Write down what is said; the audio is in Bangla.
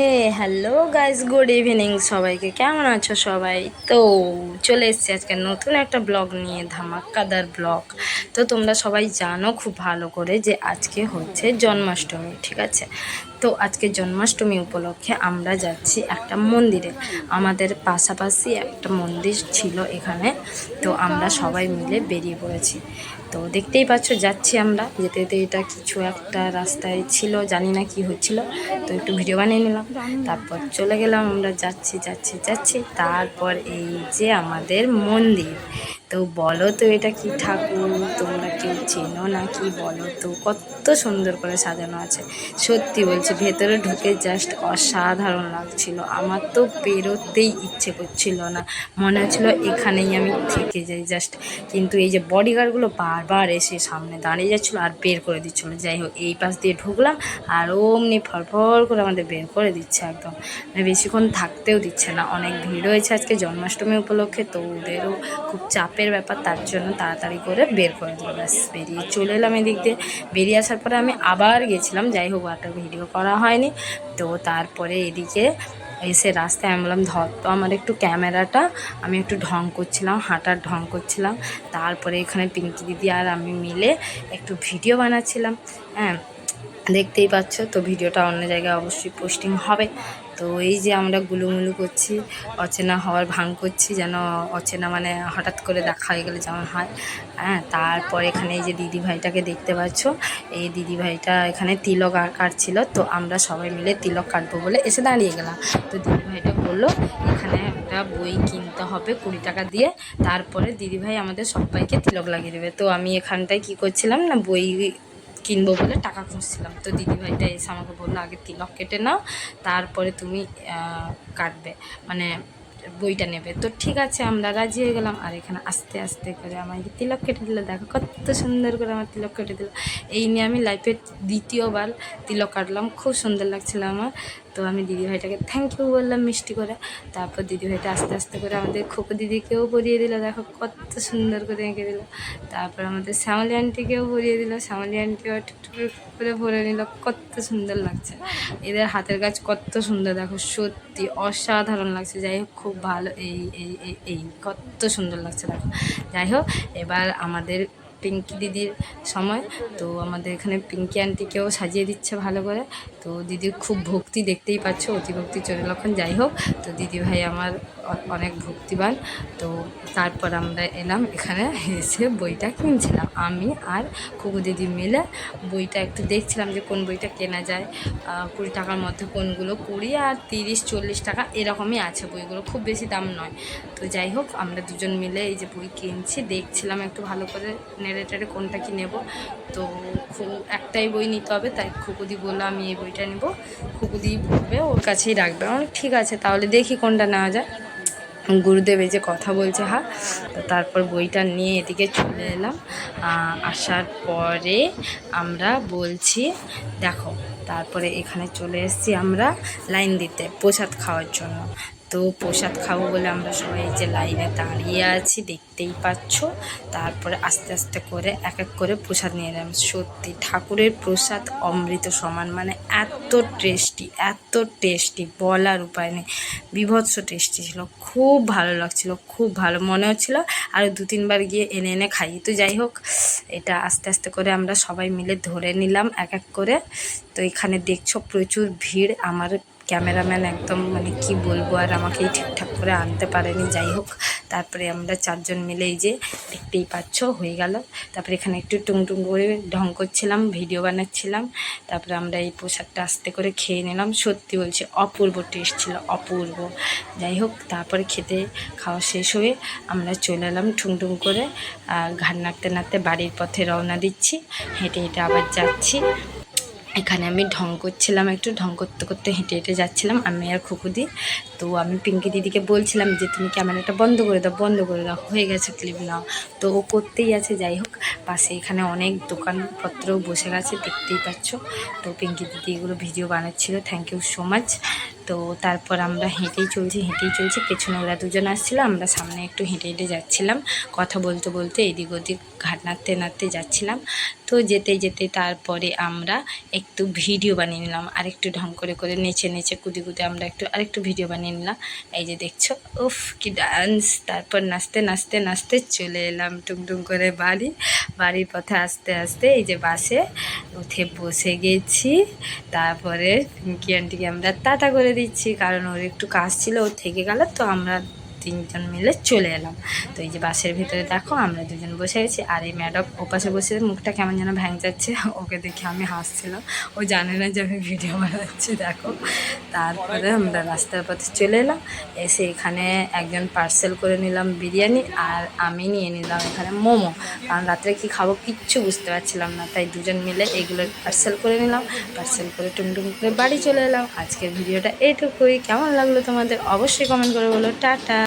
Hey hello guys good evening সবাইকে। কেমন আছো সবাই? তো, চলে এসেছি আজকে নতুন একটা ব্লগ নিয়ে, ধামাক্কাদার ব্লগ তো তোমরা সবাই জানো খুব ভালো করে যে আজকে হচ্ছে জন্মাষ্টমী, ঠিক আছে? তো আজকে জন্মাষ্টমী উপলক্ষে আমরা যাচ্ছি একটা মন্দিরে। আমাদের পাশাপাশি একটা মন্দির ছিল এখানে। তো আমরা সবাই মিলে বেরিয়ে পড়েছি। তো দেখতেই পাচ্ছ, যাচ্ছি আমরা। যেতে যেতে এটা কিছু একটা রাস্তায় ছিল, জানি না কি হচ্ছিল। তো একটু ভিডিও বানিয়ে নিলাম। তারপর চলে গেলাম আমরা যাচ্ছি যাচ্ছি যাচ্ছি। তারপর এই যে আমাদের মন্দির তো বলো তো এটা কি ঠাকুর? তোমরা কেউ চেনো না কি বলো তো? কত সুন্দর করে সাজানো আছে। সত্যি বলছি, ভেতরে ঢুকে জাস্ট অসাধারণ লাগছিল। আমার তো বেরোতেই ইচ্ছে করছিল না। মনে হচ্ছিল এখানেই আমি থেকে যাই জাস্ট কিন্তু এই যে বডিগার্ডগুলো বারবার এসে সামনে দাঁড়িয়ে যাচ্ছিল আর বের করে দিচ্ছিল। যাই হোক, এই পাশ দিয়ে ঢুকলাম আর অমনি ফরফর করে আমাদের বের করে দিচ্ছে একদম। মানে বেশিক্ষণ থাকতেও দিচ্ছে না। অনেক ভিড় হয়েছে আজকে জন্মাষ্টমী উপলক্ষে, তো ওদেরও খুব চাপের ব্যাপার, তার জন্য তাড়াতাড়ি করে বের করে দিল। ব্যাস, বেরিয়ে চলে এলাম এদিক দিয়ে। বেরিয়ে আসার পরে আমি আবার গেছিলাম, যাই হোক একটা ভিডিও করা হয়নি। তো তারপরে এদিকে এসে রাস্তায় আমি বললাম, ধর তো আমার একটু ক্যামেরাটা। আমি একটু ঢং করছিলাম, হাঁটার ঢং করছিলাম। তারপরে এখানে পিঙ্কি দিদি আর আমি মিলে একটু ভিডিও বানাচ্ছিলাম। হ্যাঁ দেখতেই পাচ্ছ, তো ভিডিওটা অন্য জায়গায় অবশ্যই পোস্টিং হবে। তো এই যে আমরা গুলুমুলু করছি, অচেনা হওয়ার ভাঙ করছি যেন অচেনা মানে হঠাৎ করে দেখা হয়ে গেলে যেমন হয়। হ্যাঁ তারপর এখানে এই যে দিদি ভাইটাকে দেখতে পাচ্ছ, এই দিদি ভাইটা এখানে তিলক আর কাটছিল, তো আমরা সবাই মিলে তিলক কাটবো বলে এসে দাঁড়িয়ে গেলাম। তো দিদি ভাইটা বলল, এখানে একটা বই কিনতে হবে কুড়ি টাকা দিয়ে, তারপরে দিদি ভাই আমাদের সবাইকে তিলক লাগিয়ে দেবে। তো আমি এখানটায় কি করছিলাম না, বই কিনবো বলে টাকা খুঁজছিলাম। তো দিদিভাইটা এসে আমাকে বলল, আগে তিলক কেটে নাও, তারপরে তুমি কাটবে মানে বইটা নেবে। তো ঠিক আছে, আমরা রাজি হয়ে গেলাম। আর এখানে আস্তে আস্তে করে আমাকে তিলক কেটে দিল। দেখো কত সুন্দর করে আমার তিলক কেটে দিল। এই নিয়ে আমি লাইফের দ্বিতীয়বার তিলক কাটলাম খুব সুন্দর লাগছিল আমার। তো আমি দিদিভাইটাকে থ্যাংক ইউ বললাম মিষ্টি করে। তারপর দিদিভাইটা আস্তে আস্তে করে আমাদের খোকো দিদিকেও পরিয়ে দিল, দেখো কত সুন্দর করে এঁকে দিল। তারপর আমাদের শ্যামলী আন্টিকেও পরিয়ে দিল, শ্যামলী আন্টিও টুকটুক করে ভরে নিল, কত সুন্দর লাগছে। এদের হাতের কাজ কত সুন্দর, দেখো সত্যি অসাধারণ লাগছে। যাই হোক, খুব ভালো এই এই, এই- কত সুন্দর লাগছে, দেখো। যাই হোক, এবার আমাদের পিঙ্কি দিদির সময়। তো আমাদের এখানে পিঙ্কি আন্টিকেও সাজিয়ে দিচ্ছে ভালো করে। তো দিদির খুব ভক্তি দেখতেই পাচ্ছ অতি ভক্তি চলে লক্ষণ। যাই হোক, তো দিদি ভাই আমার অনেক ভক্তিবান। তো তারপর আমরা এলাম এখানে এসে বইটা কিনছিলাম। আমি আর খুকু দিদি মিলে বইটা একটু দেখছিলাম যে কোন বইটা কেনা যায়। কুড়ি টাকার মধ্যে কোনগুলো, কুড়ি আর তিরিশ, চল্লিশ টাকা এরকমই আছে বইগুলো। খুব বেশি দাম নয়। তো যাই হোক আমরা দুজন মিলে এই যে বই কিনছি দেখছিলাম একটু ভালো করে নেড়ে কোনটা কি নেব। তো খুব একটাই বই নিতে হবে তাই খুকুদি বলল আমি এই বইটা নেব। খুকুদি বলবে ওর কাছেই রাখবে। আমি বললাম, ঠিক আছে তাহলে দেখি কোনটা নেওয়া যায়। গুরুদেব এই যে কথা বলছে তো তারপর বইটা নিয়ে এদিকে চলে এলাম। আসার পরে আমরা বলছি দেখো তারপরে এখানে চলে এসেছি আমরা লাইন দিতে প্রসাদ খাওয়ার জন্য। তো প্রসাদ খাব বলে আমরা সবাই যে লাইনে দাঁড়িয়ে আছি, দেখতেই পাচ্ছ। তারপরে আস্তে আস্তে করে এক এক করে প্রসাদ নিয়ে এলাম। সত্যি, ঠাকুরের প্রসাদ অমৃত সমান মানে এত টেস্টি এত টেস্টি, বলার উপায় নেই। বিভৎস টেস্টি ছিল, খুব ভালো লাগছিল, খুব ভালো মনে হচ্ছিল। আর দু তিনবার গিয়ে এনে এনে খাই। তো যাই হোক, এটা আস্তে আস্তে করে আমরা সবাই মিলে ধরে নিলাম এক এক করে। তো এখানে দেখছ প্রচুর ভিড়, আমার ক্যামেরাম্যান একদম মানে কি বলব, আর আমাকেই ঠিকঠাক করে আনতে পারেনি, যাই হোক। তারপরে আমরা চারজন মিলে এই যে দেখতেই পাচ্ছ, হয়ে গেল। তারপরে এখানে একটু টুংটুং করে ঢং করছিলাম, ভিডিও বানাচ্ছিলাম। তারপরে আমরা এই প্রসাদটা আস্তে করে খেয়ে নিলাম। সত্যি বলছি, অপূর্ব টেস্ট ছিল, অপূর্ব। যাই হোক, তারপরে খেতে খাওয়া শেষ হয়ে আমরা চলে এলাম টুংটুং করে ঘাট নাড়তে নাড়তে বাড়ির পথে রওনা দিচ্ছি। হেঁটে হেঁটে আবার যাচ্ছি। এখানে আমি ঢং করছিলাম, একটু ঢং করতে করতে হেঁটে হেঁটে যাচ্ছিলাম, আমি আর খুকুদি। তো আমি পিঙ্কি দিদিকে বলছিলাম যে, তুমি ক্যামেরাটা বন্ধ করে দাও, বন্ধ করে দাও, হয়ে গেছে ক্লিপ নাও। তো ও করতেই আছে, যাই হোক, পাশে এখানে অনেক দোকানপত্র বসে গেছে, দেখতেই পাচ্ছ। তো পিঙ্কি দিদি এগুলো ভিডিও বানাচ্ছিল থ্যাংক ইউ সো মাচ তো তারপর আমরা হেঁটেই চলছি হেঁটেই চলছি। পেছনে ওরা দুজন আসছিল, আমরা সামনে একটু হেঁটে হেঁটে যাচ্ছিলাম। কথা বলতে বলতে এদিক ওদিক ঘাট নাড়তে নাড়তে যাচ্ছিলাম। তো যেতে যেতে তারপরে আমরা একটু ভিডিও বানিয়ে নিলাম। আরেকটু ঢং করে করে নেচে নেচে কুদি কুদি আমরা একটু আরেকটু ভিডিও বানিয়ে নিলাম। এই যে দেখছ, উফ, কি ডান্স তারপর নাচতে নাচতে নাচতে চলে এলাম টুমটুম করে বাড়ি। বাড়ির পথে আস্তে আস্তে এই যে বাসে উঠে বসে গেছি। তারপরে পিঙ্কি আন্টিকে আমরা টাটা করে দিচ্ছি কারণ ওর একটু কাজ ছিল ও থেকে গেল তো আমরা তিনজন মিলে চলে এলাম। তো এই যে বাসের ভিতরে দেখো, আমরা দুজন বসে গেছি আর এই ম্যাডাম ওপাশে বসে মুখটা কেমন যেন ভ্যাং যাচ্ছে। ওকে দেখে আমি হাসছিলাম। ও জানে না যে আমি ভিডিও বানাচ্ছি, দেখো। তারপরে আমরা রাস্তার পথে চলে এলাম। এসে এখানে একজন পার্সেল করে নিলাম বিরিয়ানি আর আমি নিয়ে নিলাম এখানে মোমো। কারণ রাত্রে কি খাব কিচ্ছু বুঝতে পারছিলাম না। তাই দুজন মিলে এগুলো পার্সেল করে নিলাম। পার্সেল করে টুমটুম করে বাড়ি চলে এলাম। আজকের ভিডিওটা এইটুকুই। কেমন লাগল তোমাদের? অবশ্যই কমেন্ট করে বলো। টাটা।